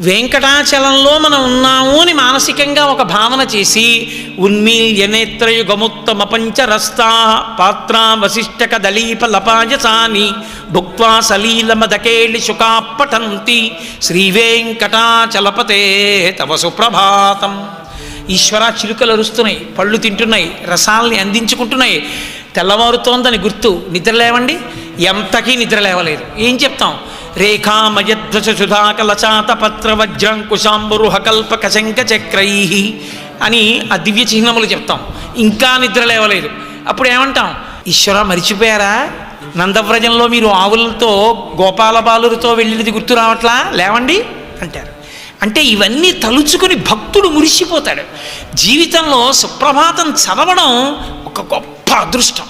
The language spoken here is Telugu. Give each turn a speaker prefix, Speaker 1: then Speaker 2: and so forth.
Speaker 1: వెంకటాచలంలో మనం ఉన్నాము అని మానసికంగా ఒక భావన చేసి ఉన్మీల్య నేత్రయుగముత్తమ పంచరస్తా పాత్ర వశిష్టక దళీప లపాయసాని భుక్వా సలీలమ మదకేళి శుకాపటంతి శ్రీవేంకటాచలపతే తవ సుప్రభాతం. ఈశ్వర చిలుకలు అరుస్తున్నాయి పళ్ళు తింటున్నాయి రసాల్ని అందించుకుంటున్నాయి. తెల్లవారుతోందని గుర్తు నిద్ర లేవండి ఎంతకీ నిద్ర లేవలేదు. ఏం చెప్తాం? రేఖామయధ్వజ సుధాకలచాత పత్ర వజ్రంకుశాంబురుహ కల్పక శంఖ చక్రై అని ఆ దివ్య చిహ్నములు చెప్తాం. ఇంకా నిద్ర లేవలేదు. అప్పుడు ఏమంటాం? ఈశ్వర మరిచిపోయారా? నందవ్రజంలో మీరు ఆవులతో గోపాలబాలులతో వెళ్ళినది గుర్తు రావట్లా? లేవండి? అంటారు. అంటే ఇవన్నీ తలుచుకుని భక్తుడు మురిసిపోతాడు. జీవితంలో సుప్రభాతం చదవడం ఒక గొప్ప అదృష్టం.